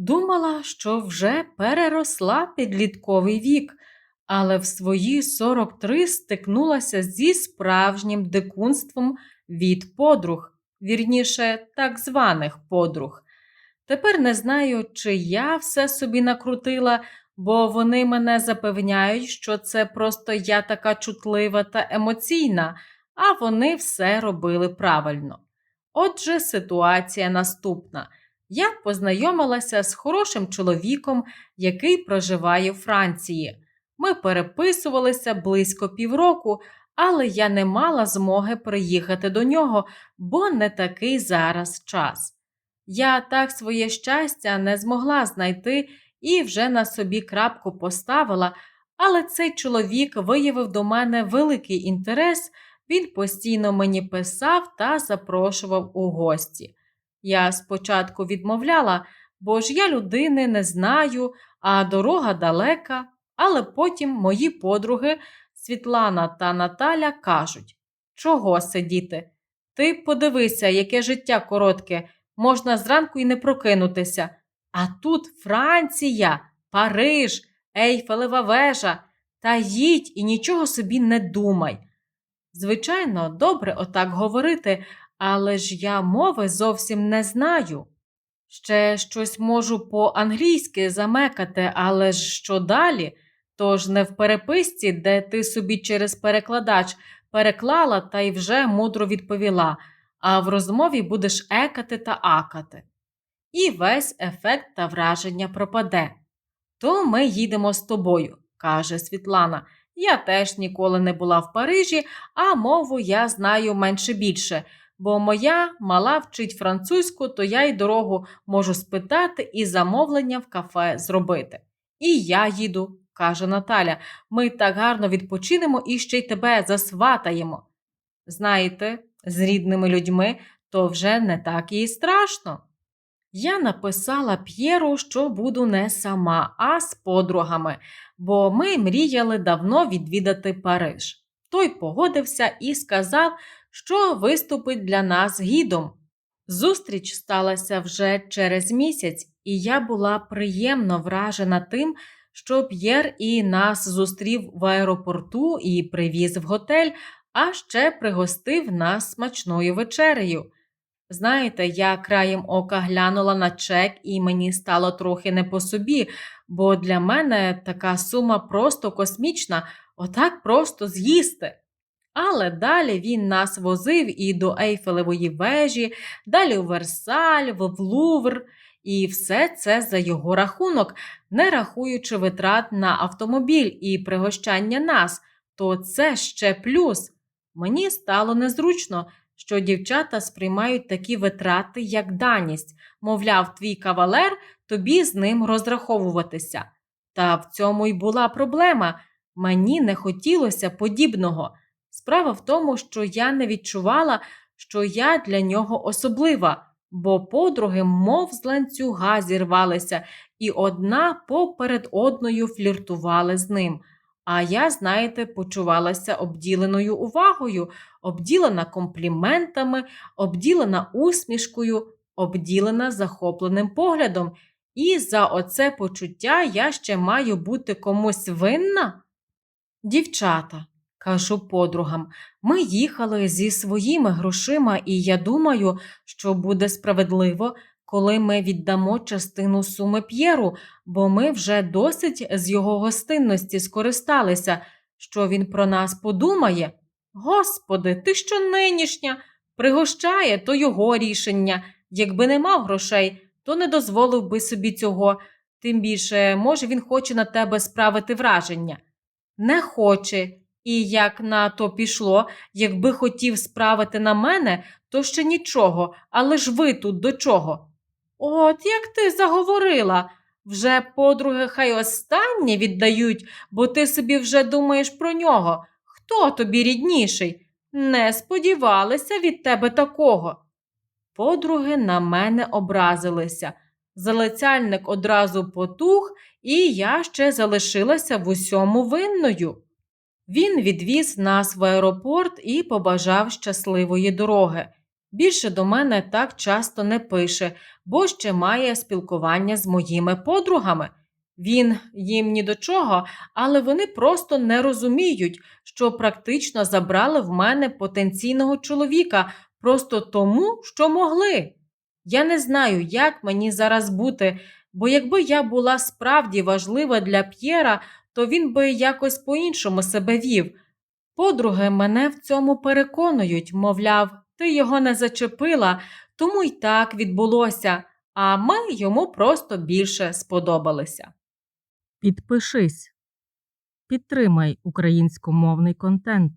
Думала, що вже переросла підлітковий вік, але в свої 43 стикнулася зі справжнім дикунством від подруг, вірніше, так званих подруг. Тепер не знаю, чи я все собі накрутила, бо вони мене запевняють, що це просто я така чутлива та емоційна, а вони все робили правильно. Отже, ситуація наступна. Я познайомилася з хорошим чоловіком, який проживає в Франції. Ми переписувалися близько півроку, але я не мала змоги приїхати до нього, бо не такий зараз час. Я так своє щастя не змогла знайти і вже на собі крапку поставила, але цей чоловік виявив до мене великий інтерес, він постійно мені писав та запрошував у гості. Я спочатку відмовляла, бо ж я людини не знаю, а дорога далека, але потім мої подруги Світлана та Наталя кажуть: чого сидіти? Ти подивися, яке життя коротке, можна зранку і не прокинутися. А тут Франція, Париж, Ейфелева вежа. Та їдь і нічого собі не думай. Звичайно, добре отак говорити, але ж я мови зовсім не знаю. Ще щось можу по-англійськи замекати, але ж що далі? Тож не в переписці, де ти собі через перекладач переклала та й вже мудро відповіла, а в розмові будеш екати та акати. І весь ефект та враження пропаде. То ми їдемо з тобою, каже Світлана. Я теж ніколи не була в Парижі, а мову я знаю менше більше, бо моя мала вчить французьку, то я й дорогу можу спитати і замовлення в кафе зробити. І я їду, каже Наталя. Ми так гарно відпочинемо і ще й тебе засватаємо. Знаєте, з рідними людьми то вже не так і страшно. Я написала П'єру, що буду не сама, а з подругами, бо ми мріяли давно відвідати Париж. Той погодився і сказав, що виступить для нас гідом. Зустріч сталася вже через місяць, і я була приємно вражена тим, що П'єр і нас зустрів в аеропорту і привіз в готель, а ще пригостив нас смачною вечерею. Знаєте, я краєм ока глянула на чек, і мені стало трохи не по собі, бо для мене така сума просто космічна, отак просто з'їсти. Але далі він нас возив і до Ейфелевої вежі, далі у Версаль, в Лувр, і все це за його рахунок, не рахуючи витрат на автомобіль і пригощання нас, то це ще плюс. Мені стало незручно що дівчата сприймають такі витрати, як даність, мовляв, твій кавалер тобі з ним розраховуватися. Та в цьому й була проблема. Мені не хотілося подібного. Справа в тому, що я не відчувала, що я для нього особлива, бо подруги, мов з ланцюга, зірвалися, і одна поперед одною фліртували з ним. А я, знаєте, почувалася обділеною увагою, обділена компліментами, обділена усмішкою, обділена захопленим поглядом. І за оце почуття я ще маю бути комусь винна? Дівчата, кажу подругам, ми їхали зі своїми грошима, і я думаю, що буде справедливо, коли ми віддамо частину суми П'єру, бо ми вже досить з його гостинності скористалися, що він про нас подумає. Господи, ти що нинішня? Пригощає то його рішення. Якби не мав грошей, то не дозволив би собі цього. Тим більше, може, він хоче на тебе справити враження. Не хоче. І як на то пішло, якби хотів справити на мене, то ще нічого, але ж ви тут до чого? От як ти заговорила. Вже подруги хай останнє віддають, бо ти собі вже думаєш про нього. Хто тобі рідніший? Не сподівалися від тебе такого. Подруги на мене образилися. Залицяльник одразу потух, і я ще залишилася в усьому винною. Він відвіз нас в аеропорт і побажав щасливої дороги. Більше до мене так часто не пише, бо ще має спілкування з моїми подругами. Він їм ні до чого, але вони просто не розуміють, що практично забрали в мене потенційного чоловіка просто тому, що могли. Я не знаю, як мені зараз бути, бо якби я була справді важлива для П'єра, то він би якось по-іншому себе вів. Подруги мене в цьому переконують, мовляв, ти його не зачепила, тому й так відбулося, а ми йому просто більше сподобалися. Підпишись. Підтримай українськомовний контент.